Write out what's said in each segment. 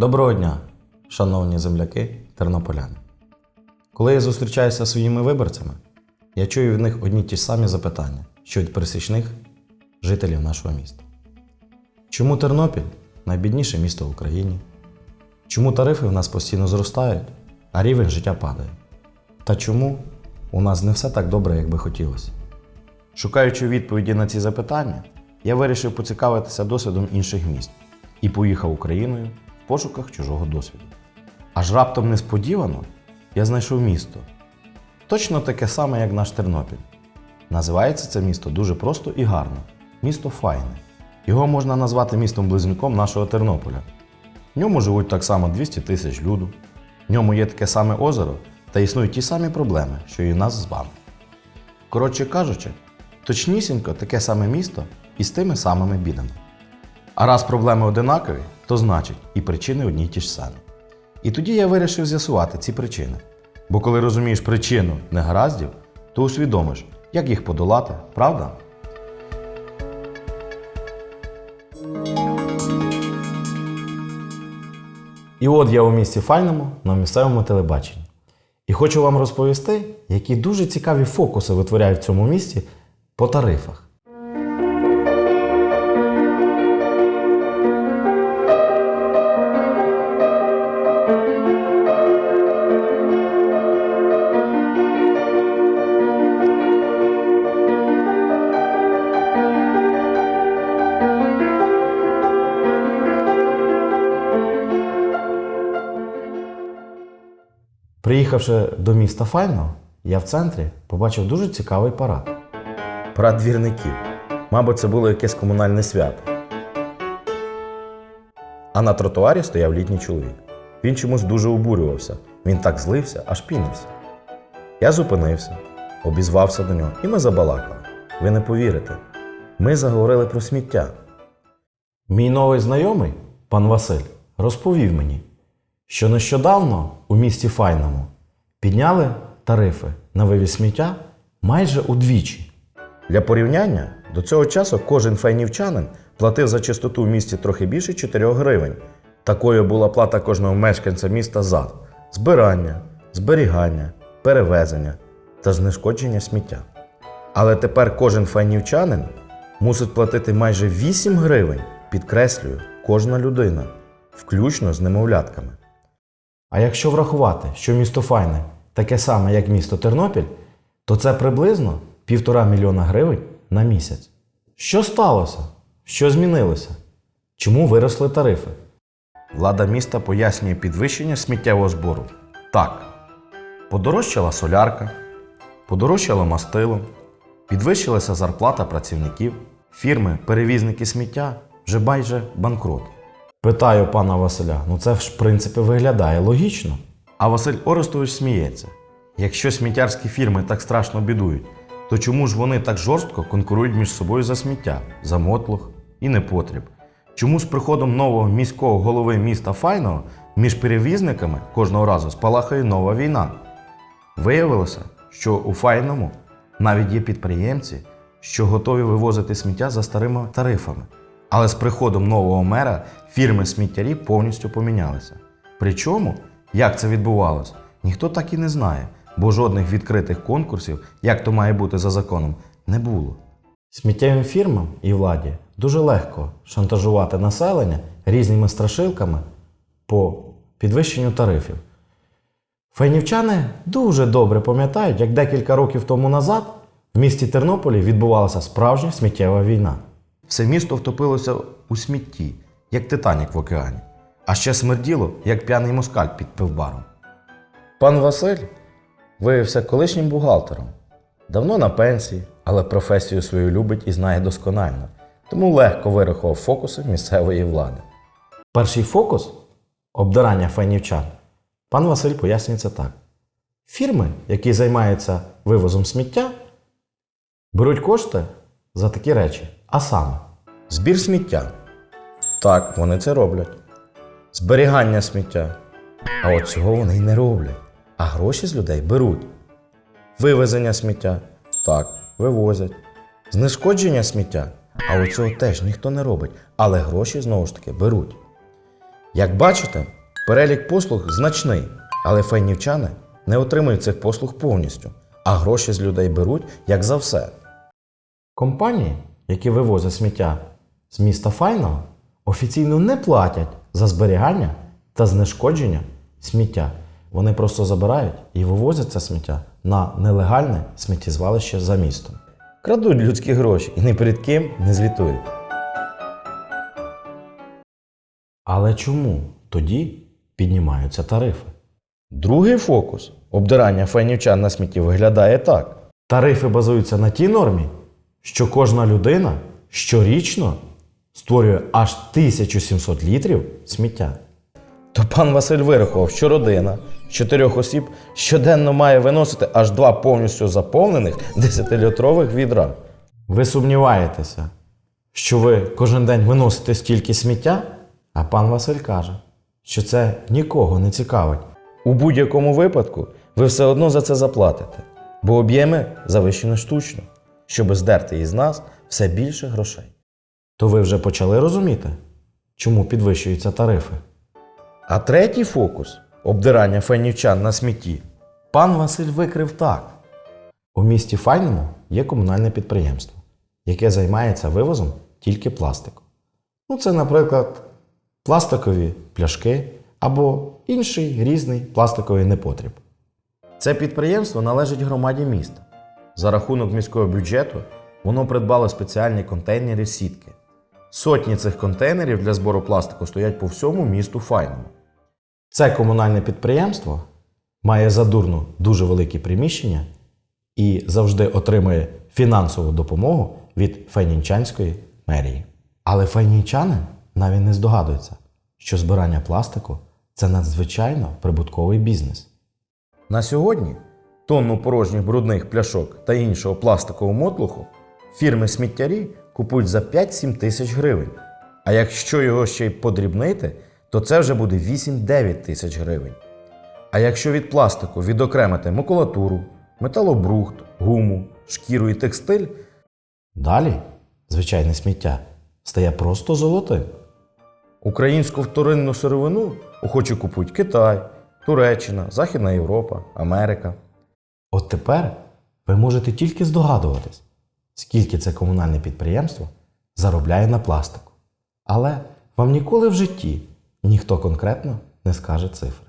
Доброго дня, шановні земляки тернополяни. Коли я зустрічаюся зі своїми виборцями, я чую від них одні ті самі запитання, що від пересічних жителів нашого міста. Чому Тернопіль найбідніше місто в Україні? Чому тарифи в нас постійно зростають, а рівень життя падає? Та чому у нас не все так добре, як би хотілося? Шукаючи відповіді на ці запитання, я вирішив поцікавитися досвідом інших міст і поїхав Україною в пошуках чужого досвіду. Аж раптом несподівано я знайшов місто. Точно таке саме, як наш Тернопіль. Називається це місто дуже просто і гарно місто Файне. Його можна назвати містом-близнюком нашого Тернополя. В ньому живуть так само 200 тисяч люду, в ньому є таке саме озеро та існують ті самі проблеми, що і у нас з вами. Коротше кажучи, точнісінько таке саме місто із тими самими бідами. А раз проблеми одинакові, то значить і причини одні й ті ж самі. І тоді я вирішив з'ясувати ці причини. Бо коли розумієш причину негараздів, то усвідомиш, як їх подолати, правда? І от я у місті Файному на місцевому телебаченні. І хочу вам розповісти, які дуже цікаві фокуси витворяють в цьому місті по тарифах. Приїхавши до міста Файно, я в центрі побачив дуже цікавий парад. Парад двірників. Мабуть, це було якесь комунальне свято. А на тротуарі стояв літній чоловік. Він чомусь дуже обурювався. Він так злився, аж пінився. Я зупинився, обізвався до нього, і ми забалакали. Ви не повірите. Ми заговорили про сміття. Мій новий знайомий, пан Василь, розповів мені, що нещодавно у місті Файному підняли тарифи на вивіз сміття майже удвічі. Для порівняння, до цього часу кожен файнівчанин платив за чистоту в місті трохи більше 4 гривень. Такою була плата кожного мешканця міста за збирання, зберігання, перевезення та знешкодження сміття. Але тепер кожен файнівчанин мусить платити майже 8 гривень, підкреслюю, кожна людина, включно з немовлятками. А якщо врахувати, що місто Файне таке саме, як місто Тернопіль, то це приблизно півтора мільйона гривень на місяць. Що сталося? Що змінилося? Чому виросли тарифи? Влада міста пояснює підвищення сміттєвого збору. Так, подорожчала солярка, подорожчало мастило, підвищилася зарплата працівників, фірми, перевізники сміття вже майже банкрот. Питаю пана Василя, ну це ж в принципі виглядає логічно. А Василь Орестович сміється. Якщо сміттярські фірми так страшно бідують, то чому ж вони так жорстко конкурують між собою за сміття, за мотлох і непотріб? Чому з приходом нового міського голови міста Файного між перевізниками кожного разу спалахає нова війна? Виявилося, що у Файному навіть є підприємці, що готові вивозити сміття за старими тарифами. Але з приходом нового мера фірми сміттярі повністю помінялися. Причому, як це відбувалося, ніхто так і не знає, бо жодних відкритих конкурсів, як то має бути за законом, не було. Сміттєвим фірмам і владі дуже легко шантажувати населення різними страшилками по підвищенню тарифів. Файнівчани дуже добре пам'ятають, як декілька років тому назад в місті Тернополі відбувалася справжня сміттєва війна. Все місто втопилося у смітті, як Титанік в океані, а ще смерділо, як п'яний москаль під пивбаром. Пан Василь виявився колишнім бухгалтером. Давно на пенсії, але професію свою любить і знає досконально, тому легко вирахував фокуси місцевої влади. Перший фокус обдирання файнівчан. Пан Василь пояснює це так: фірми, які займаються вивозом сміття, беруть кошти за такі речі. А саме, збір сміття. Так, вони це роблять. Зберігання сміття. А от цього вони й не роблять. А гроші з людей беруть. Вивезення сміття. Так, вивозять. Знешкодження сміття. А от цього теж ніхто не робить. Але гроші знову ж таки беруть. Як бачите, перелік послуг значний, але файнівчани не отримують цих послуг повністю, а гроші з людей беруть як за все. Компанії, які вивозять сміття з міста Файного, офіційно не платять за зберігання та знешкодження сміття. Вони просто забирають і вивозять це сміття на нелегальне сміттєзвалище за містом. Крадуть людські гроші і ні перед ким не звітують. Але чому тоді піднімаються тарифи? Другий фокус обдирання файнівчан на смітті виглядає так: тарифи базуються на тій нормі, що кожна людина щорічно створює аж 1700 літрів сміття. То пан Василь вирахував, що родина з чотирьох осіб щоденно має виносити аж два повністю заповнених 10-літрових відра. Ви сумніваєтеся, що ви кожен день виносите стільки сміття? А пан Василь каже, що це нікого не цікавить. У будь-якому випадку ви все одно за це заплатите, бо об'єми завищені штучно, щоб здерти із нас все більше грошей. То ви вже почали розуміти, чому підвищуються тарифи? А третій фокус обдирання файнівчан на смітті. Пан Василь викрив так. У місті Файному є комунальне підприємство, яке займається вивозом тільки пластику. Ну, це, наприклад, пластикові пляшки або інший різний пластиковий непотріб. Це підприємство належить громаді міста. За рахунок міського бюджету воно придбало спеціальні контейнери сітки. Сотні цих контейнерів для збору пластику стоять по всьому місту Файному. Це комунальне підприємство має задурно дуже великі приміщення і завжди отримує фінансову допомогу від Файнінчанської мерії. Але файнінчани навіть не здогадуються, що збирання пластику це надзвичайно прибутковий бізнес. На сьогодні тонну порожніх брудних пляшок та іншого пластикового мотлуху фірми сміттярі купують за 5-7 тисяч гривень. А якщо його ще й подрібнити, то це вже буде 8-9 тисяч гривень. А якщо від пластику відокремити макулатуру, металобрухт, гуму, шкіру і текстиль, далі звичайне сміття стає просто золотим. Українську вторинну сировину охоче купують Китай, Туреччина, Західна Європа, Америка. От тепер ви можете тільки здогадуватись, скільки це комунальне підприємство заробляє на пластику. Але вам ніколи в житті ніхто конкретно не скаже цифри.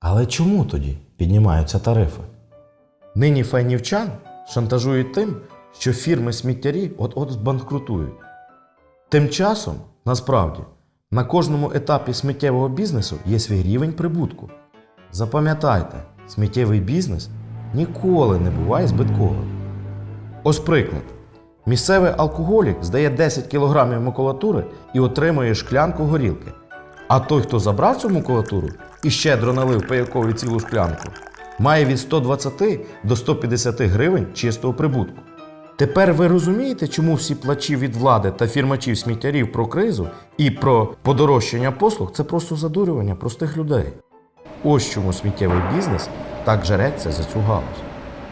Але чому тоді піднімаються тарифи? Нині файнівчан шантажують тим, що фірми сміттярі от-от збанкрутують. Тим часом, насправді, на кожному етапі сміттєвого бізнесу є свій рівень прибутку. Запам'ятайте, сміттєвий бізнес ніколи не буває збитковим. Ось приклад. Місцевий алкоголік здає 10 кг макулатури і отримує шклянку горілки. А той, хто забрав цю макулатуру і щедро налив паякові цілу шклянку, має від 120 до 150 гривень чистого прибутку. Тепер ви розумієте, чому всі плачі від влади та фірмачів сміттярів про кризу і про подорожчання послуг це просто задурювання простих людей. Ось чому сміттєвий бізнес так жареться за цю галузь.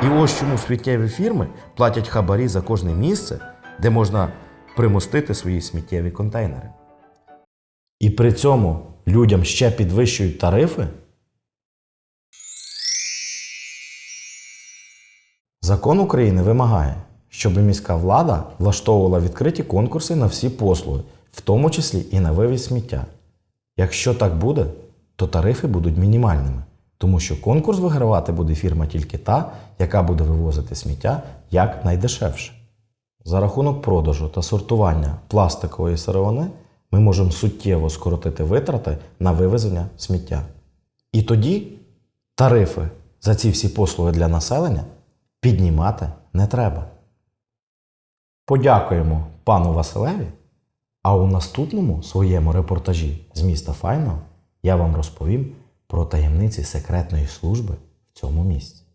І ось чому сміттєві фірми платять хабарі за кожне місце, де можна примостити свої сміттєві контейнери. І при цьому людям ще підвищують тарифи? Закон України вимагає, щоб міська влада влаштовувала відкриті конкурси на всі послуги, в тому числі і на вивіз сміття. Якщо так буде, то тарифи будуть мінімальними, тому що конкурс вигравати буде фірма тільки та, яка буде вивозити сміття як найдешевше. За рахунок продажу та сортування пластикової сировини ми можемо суттєво скоротити витрати на вивезення сміття. І тоді тарифи за ці всі послуги для населення піднімати не треба. Подякуємо пану Василеві. А у наступному своєму репортажі з міста Файного я вам розповім про таємниці секретної служби в цьому місці.